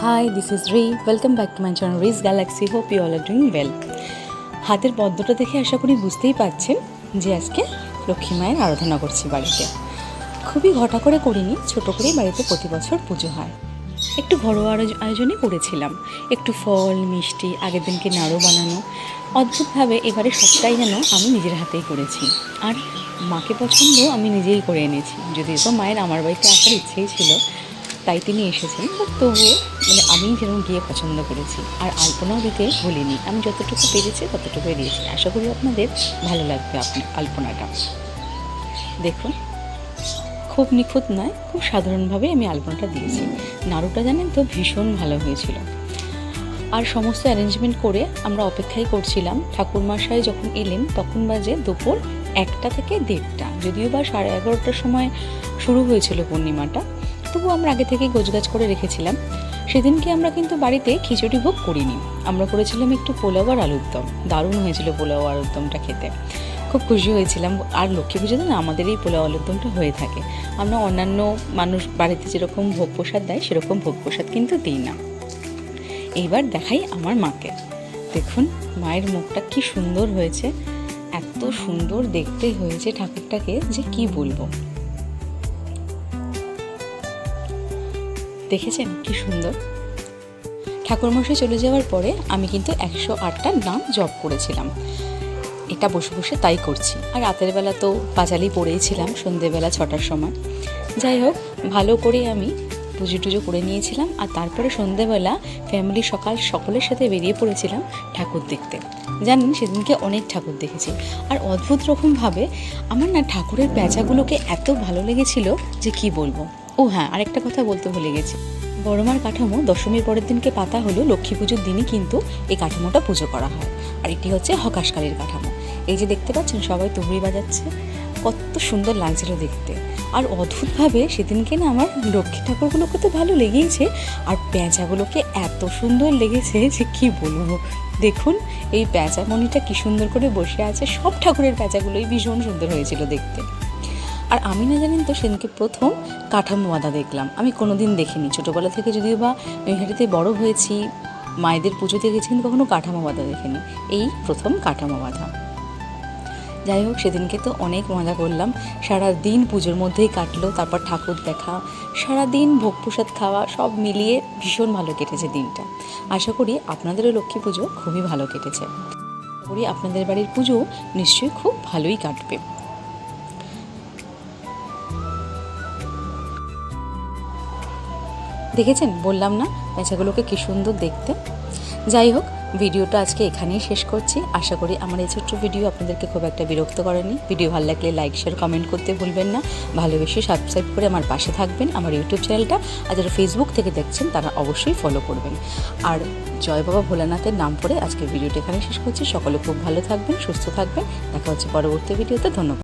Hi this is Ri welcome back to my channel Ri's Galaxy hope you all are doing well হাতের পদ্মটা দেখে আশা করি বুঝতেই পারছেন যে আজকে লক্ষ্মী মায়ের আরাধনা করছি বাড়িতে। খুবই ঘটা করে করিনি, ছোট করেই বাড়িতে প্রতি বছর পুজো হয়। একটু ঘরোয়া আয়োজ- আয়োজনই করেছিলাম। একটু ফল, মিষ্টি, আগের দিনকে নাড়ু বানানো, অদ্ভুতভাবে এবারে সবটাই যেন আমি নিজের হাতেই করেছি। আর মাকে পছন্দ আমি নিজেই করে এনেছি। যদিও তো মায়ের আমার বাড়িতে আসার ইচ্ছেই ছিল তাই তিনি এসেছেন, বাট তবুও মানে আমি যেরকম গিয়ে পছন্দ করেছি, আর আলপনাও দিতে ভুলিনি। আমি যতটুকু পেরেছি ততটুকুই দিয়েছি। আশা করি আপনাদের ভালো লাগবে আপনার আলপনাটা। দেখুন, খুব নিখুঁত নয়, খুব সাধারণভাবে আমি আলপনাটা দিয়েছি। নাড়ুটা জানেন তো ভীষণ ভালো হয়েছিল। আর সমস্ত অ্যারেঞ্জমেন্ট করে আমরা অপেক্ষাই করছিলাম। ঠাকুরমশাই যখন এলেন, তখন বাজে দুপুর একটা থেকে দেড়টা। যদিও বা সাড়ে এগারোটার সময় শুরু হয়েছিল পূর্ণিমাটা তবু আমরা আগে থেকেই গোছগাছ করে রেখেছিলাম। সেদিনকে আমরা কিন্তু বাড়িতে খিচুড়ি ভোগ করিনি। আমরা করেছিলাম একটু পোলাও আর আলুর দম। দারুণ হয়েছিল পোলাও আলুর দমটা খেতে। খুব খুশি হয়েছিলাম। আর লক্ষ্মী পুজোতে না আমাদের এই পোলাও আলুর দমটা হয়ে থাকে। আমরা অন্যান্য মানুষ বাড়িতে যেরকম ভোগ প্রসাদ দেয়, সেরকম ভোগ প্রসাদ কিন্তু দিই না। এইবার দেখাই আমার মাকে। দেখুন, মায়ের মুখটা কি সুন্দর হয়েছে। এত সুন্দর দেখতে হয়েছে ঠাকুরটাকে যে কি বলব। দেখেছেন? কি সুন্দর। ঠাকুরমশাই চলে যাওয়ার পরে আমি কিন্তু একশো আটটা নাম জপ করেছিলাম। এটা বসে বসে তাই করছি। আর রাতের বেলা তো পাঁচালি পড়েইছিলাম সন্ধেবেলা ছটার সময়। যাই হোক, ভালো করে আমি পুজো টুজো করে নিয়েছিলাম আর তারপরে সন্ধেবেলা ফ্যামিলি সকাল সকলের সাথে বেরিয়ে পড়েছিলাম ঠাকুর দেখতে। জানেন, সেদিনকে অনেক ঠাকুর দেখেছি। আর অদ্ভুত রকমভাবে আমার না ঠাকুরের প্যাঁচাগুলোকে এত ভালো লেগেছিল যে কি বলব? ও হ্যাঁ আরেকটা কথা বলতে ভুলে গেছি। বড়মার কাঠামো দশমীর পরের দিনকে পাতা হলো লক্ষ্মী পুজোর দিনই কিন্তু এই কাঠামোটা পুজো করা হয়। আর এটি হচ্ছে হকাশকালীর কাঠামো। এই যে দেখতে পাচ্ছেন, সবাই তুবড়ি বাজাচ্ছে। কত সুন্দর লাগছিল দেখতে। আর অদ্ভুতভাবে সেদিনকে না আমার লক্ষ্মী ঠাকুরগুলোকে তো ভালো লেগেইছে, আর পেঁচাগুলোকে এত সুন্দর লেগেছে যে কি বলব। দেখুন, এই পেঁচা মণিটা কি সুন্দর করে বসে আছে। সব ঠাকুরের পেঁচাগুলোই ভীষণ সুন্দর হয়েছিল দেখতে। আর আমি না জানেন তো সেদিনকে প্রথম কাঠামো বাঁধা দেখলাম। আমি কোনোদিন দেখিনি। ছোটোবেলা থেকে যদিও বা নৈহাটিতে বড় হয়েছি, মায়েদের পুজোতে গেছি, কিন্তু কখনো কাঠামো বাঁধা দেখিনি। এই প্রথম কাঠামো বাঁধা। যাই হোক, সেদিনকে তো অনেক মজা করলাম। সারা দিন পুজোর মধ্যেই কাটলো, তারপর ঠাকুর দেখা সারা দিন ভোগ প্রসাদ খাওয়া, সব মিলিয়ে ভীষণ ভালো কেটেছে দিনটা। আশা করি আপনাদেরও লক্ষ্মী পুজো খুবই ভালো কেটেছে। করি আপনাদের বাড়ির পুজো নিশ্চয়ই খুব ভালোই কাটবে। দেখেছেন? বললাম না, পেঁচাগুলোকে কী সুন্দর দেখতে। যাই হোক, ভিডিওটা আজকে এখানেই শেষ করছি। আশা করি আমার এই ছোট্ট ভিডিও আপনাদেরকে খুব একটা বিরক্ত করেনি। ভিডিও ভালো লাগলে লাইক শেয়ার কমেন্ট করতে ভুলবেন না। ভালোবেসে সাবস্ক্রাইব করে আমার পাশে থাকবেন, আমার ইউটিউব চ্যানেলটা আর যারা ফেসবুক থেকে দেখছেন, তারা অবশ্যই ফলো করবেন। আর জয় বাবা ভোলানাথের নাম করে আজকে ভিডিওটা এখানে শেষ করছি। সকলে খুব ভালো থাকবেন, সুস্থ থাকবেন। দেখা হচ্ছে পরবর্তী ভিডিওতে। ধন্যবাদ।